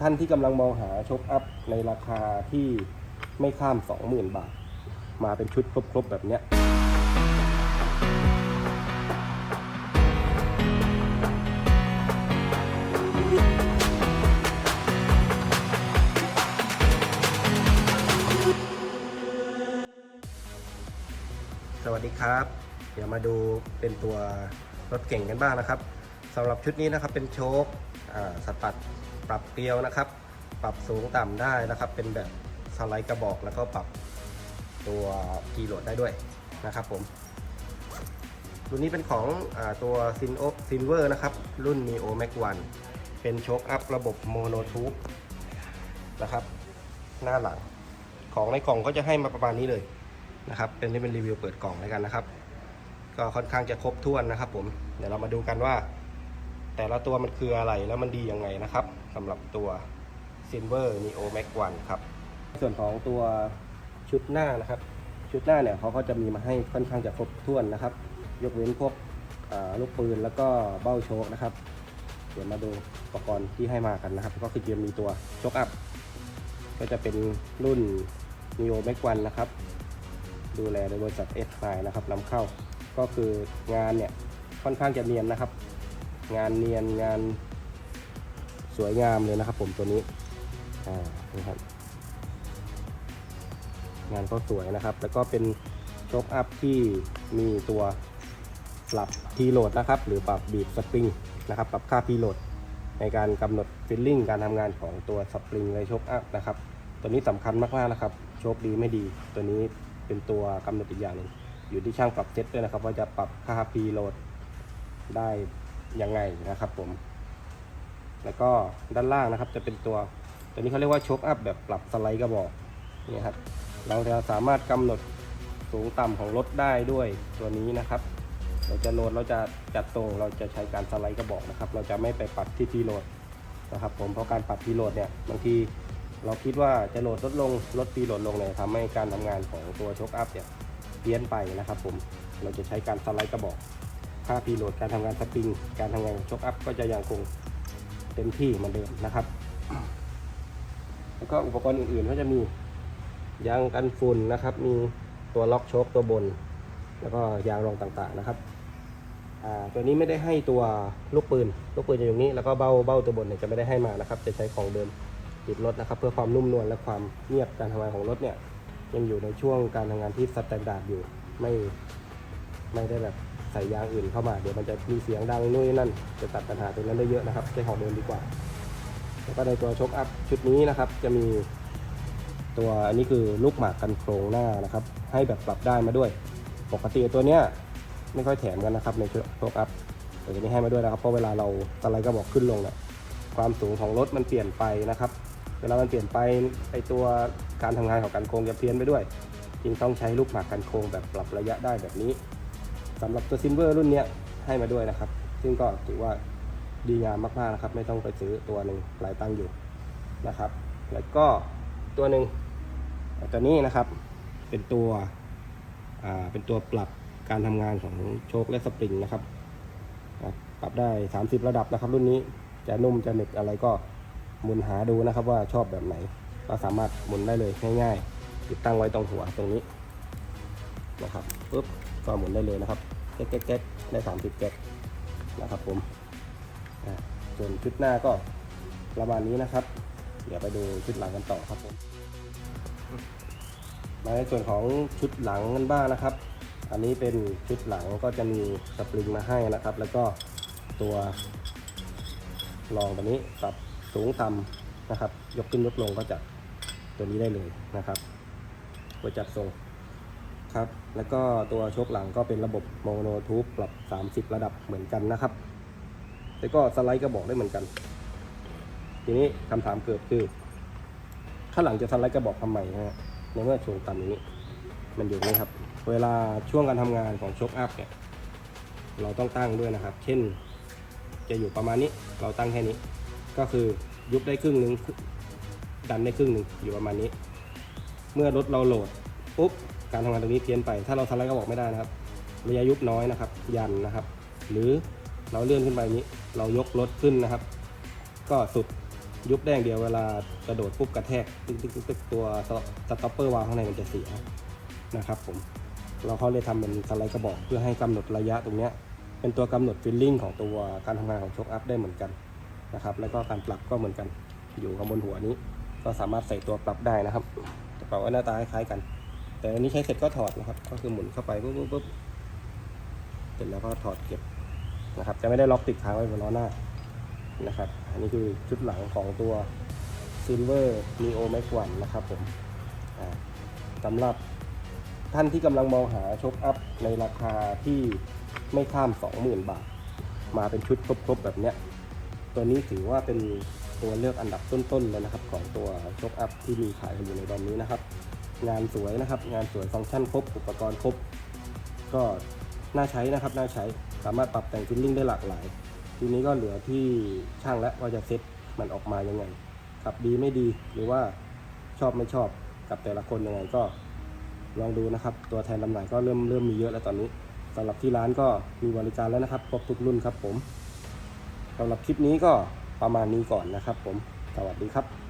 ท่านที่กำลังมองหาชกอัพในราคาที่ไม่ข้าม 20,000 บาท มาเป็นชุดครบ ๆ แบบเนี้ยสวัสดีครับ เดี๋ยวมาดูเป็นตัวรถเก่งกันบ้างนะครับสำหรับชุดนี้นะครับเป็นโชคอ่าสตัด ปรับเกลียวนะครับ ปรับสูงต่ำได้นะครับ เป็นแบบสไลด์กระบอกแล้วก็ปรับตัวกีโหลดได้ด้วยนะครับผมรุ่นนี้เป็นของอตัวซินโอซินเวอร์นะครับ รุ่น Neo Max 1 เป็นโชคอัพระบบโมโนทูบนะครับ หน้าหลังของในกล่องก็จะให้มาประมาณนี้เลยนะครับ เป็นนี่เป็นรีวิวเปิดกล่องแล้วกันนะครับ ก็ค่อนข้างจะครบถ้วนนะครับผม เดี๋ยวเรามาดูกันว่า แต่ละตัวมันคืออะไรแล้วมันดียังไงนะครับ สำหรับตัว Silver Neo Max 1ครับ ส่วนของตัวชุดหน้านะครับ ชุดหน้าเนี่ยเขาก็จะมีมาให้ค่อนข้างจะครบถ้วนนะครับ ยกเว้นพวกลูกปืนแล้วก็เบ้าโชคนะครับ เดี๋ยวมาดูอุปกรณ์ที่ให้มากันนะครับ ก็คือจะมีตัวโชคอัพก็จะเป็นรุ่น Neo Max 1นะครับ ดูแลโดยบริษัทเอสไนะครับนำเข้า ก็คืองานเนี่ยค่อนข้างจะเนียนนะครับ งานเนียนงาน สวยงามเลยนะครับ ผมตัวนี้อ่านี่ครับงานก็สวยนะครับ แล้วก็เป็นโชคอัพที่มีตัวปรับทีโหลดนะครับ หรือปรับบีบสปริงนะครับปรับค่าพีโหลดในการกำหนดฟิลลิ่งการทำงานของตัวสปริงในโชคอัพนะครับ ตัวนี้สำคัญมากๆนะครับโชคดีไม่ดี ตัวนี้เป็นตัวกำหนดอีกอย่างหนึ่งอยู่ที่ช่างปรับเซตด้วยนะครับ ว่าจะปรับค่าพีโหลดได้ยังไงนะครับผม แล้วก็ด้านล่างนะครับจะเป็นตัว ตัวนี้เขาเรียกว่าโชคอัพแบบปรับสไลด์กระบอกนี่ครับเราจะสามารถกำหนดสูงต่ำของรถได้ด้วยตัวนี้นะครับ เราจะโหลดเราจะจัดตรงเราจะใช้การสไลด์กระบอกนะครับ เราจะไม่ไปปรับที่พีโหลดนะครับ ผมเพราะการปรับพีโหลดเนี่ยบางทีเราคิดว่าจะโหลดลดลงลดพีโหลดลงเนี่ยทำให้การทำงานของตัวโชคอัพเนี่ยเพี้ยนไปนะครับ ผมเราจะใช้การสไลด์กระบอกค่าพีโหลดการทำงานสปริงการทำงานขอคอัพก็จะยังคง เต็มที่เหมือนเดิมนะครับ แล้วก็อุปกรณ์อื่นๆก็จะมียางกันฝุ่นนะครับ มีตัวล็อกโชคตัวบน แล้วก็ยางรองต่างๆนะครับอ่าตัวนี้ไม่ได้ให้ตัวลูกปืน ลูกปืนจะอยู่นี้ แล้วก็เบ้าเบ้าตัวบนเนี่ยจะไม่ได้ให้มานะครับ จะใช้ของเดิมติดรถนะครับ เพื่อความนุ่มนวลและความเงียบการทำงานของรถเนี่ยยังอยู่ในช่วงการทำงานที่สแตนดาร์ดอยู่ไม่ไม่ได้แบบ ส่ยางอื่นเข้ามา เดี๋ยวมันจะมีเสียงดังนู่นนั่น จะตัดปัญหาตรงนั้นได้เยอะนะครับใช้ของเดิมดีกว่า แล้วก็ในตัวชกอัพชุดนี้นะครับ จะมีตัวอันนี้คือลูกหมากกันโครงหน้านะครับ ให้แบบปรับได้มาด้วย ปกติตัวเนี้ยไม่ค่อยแถมกันนะครับในชกอัพแต่ตัวนี้ให้มาด้วยนะครับเพราะเวลาเราสไลด์กระบอกขึ้นลงเนี่ยความสูงของรถมันเปลี่ยนไปนะครับ เวลามันเปลี่ยนไปไอตัวการทำงานของกันโครงจะเพี้ยนไปด้วย จึงต้องใช้ลูกหมากกันโครงแบบปรับระยะได้แบบนี้ สำหรับตัวซิลเวอร์รุ่นเนี้ยให้มาด้วยนะครับ ซึ่งก็ถือว่าดีงามมากๆนะครับ ไม่ต้องไปซื้อตัวหนึ่งหลายตังค์อยู่นะครับ แล้วก็ตัวหนึ่งตัวนี้นะครับเป็นตัวเป็นตัวปรับการทำงานของโชคและสปริงนะครับ ปรับได้ 30 ระดับนะครับ รุ่นนี้จะนุ่มจะหนึบอะไรก็หมุนหาดูนะครับว่าชอบแบบไหน ก็สามารถหมุนได้เลยง่ายๆ ติดตั้งไว้ตรงหัวตรงนี้นะครับปุ๊บ ก็หมุนได้เลยนะครับแก๊กแก๊กได้30แก๊กนะครับผมส่วนชุดหน้าก็ประมาณนี้นะครับ เดี๋ยวไปดูชุดหลังกันต่อครับผมมาในส่วนของชุดหลังกันบ้างนะครับ อันนี้เป็นชุดหลังก็จะมีสปริงมาให้นะครับ แล้วก็ตัวรองตัวนี้ปรับสูงต่ำนะครับ ยกขึ้นยกลงก็จะตัวนี้ได้เลยนะครับตัวจัดทรง ครับ แล้วก็ตัวโชคหลังก็เป็นระบบโมโนทูบปรับ 30 ระดับเหมือนกันนะครับ แล้วก็สไลด์ก็บอกได้เหมือนกัน ทีนี้คำถามเกิดคือ ข้างหลังจะสไลด์กระบอกทำไมนะฮะในเมื่อช่วงต่ำอย่านี้ มันอยู่นี่ครับ เวลาช่วงการทำงานของโชคอัพเนี่ย เราต้องตั้งด้วยนะครับ เช่น จะอยู่ประมาณนี้ เราตั้งแค่นี้ ก็คือยุบได้ครึ่งหนึ่งดันได้ครึ่งหนึ่งอยู่ประมาณนี้ เมื่อรถเราโหลดปุ๊บ การทำงานตรงนี้เพี้ยนไป ถ้าเราสไลด์กระบอกไม่ได้นะครับระยะยุบน้อยนะครับ ยันนะครับ หรือเราเลื่อนขึ้นไปนี้ เรายกรถขึ้นนะครับ ก็สุดยุบแดงเดียวเวลากระโดดปุ๊บกระแทกตึกตึกตึกตึกตัวสต็อปเปอร์วาล์วข้างในมันจะเสียนะครับผมเราเขาเลยทำเป็นสไลด์กระบอกเพื่อให้กำหนดระยะตรงนี้เป็นตัวกำหนดฟิลลิ่งของตัวการทำงานของโชคอัพได้เหมือนกันนะครับ แล้วก็การปรับก็เหมือนกันอยู่ข้างบนหัวนี้ ก็สามารถใส่ตัวปรับได้นะครับกระเป๋าก็หน้าตาคล้ายกัน แต่อันนี้ใช้เสร็จก็ถอดนะครับ ก็คือหมุนเข้าไปปุ๊บปุ๊บปุ๊บเสร็จแล้วก็ถอดเก็บนะครับ จะไม่ได้ล็อกติดค้างไว้บนล้อหน้านะครับ อันนี้คือชุดหลังของตัว Silver Neo Max 1นะครับผมสำหรับท่านที่กำลังมองหาชคอัพในราคาที่ไม่ข้าม 20,000 บาท มาเป็นชุดครบๆแบบเนี้ย ตัวนี้ถือว่าเป็นตัวเลือกอันดับต้นๆเลยนะครับ ของตัวโชคอัพที่มีขายกันอยู่ในตอนนี้นะครับ งานสวยนะครับ งานสวยฟังก์ชันครบ อุปกรณ์ครบ ก็น่าใช้นะครับ น่าใช้ สามารถปรับแต่งฟิลลิ่งได้หลากหลาย ทีนี้ก็เหลือที่ช่างแล้วว่าจะเซ็ตมันออกมายังไงขับดีไม่ดี หรือว่าชอบไม่ชอบกับแต่ละคนยังไงก็ลองดูนะครับ ตัวแทนจำหน่ายก็เริ่มเริ่มมีเยอะแล้วตอนนี้สำหรับที่ร้านก็มีบริการแล้วนะครับครบทุกรุ่นครับผมสำหรับคลิปนี้ก็ประมาณนี้ก่อนนะครับผม สวัสดีครับ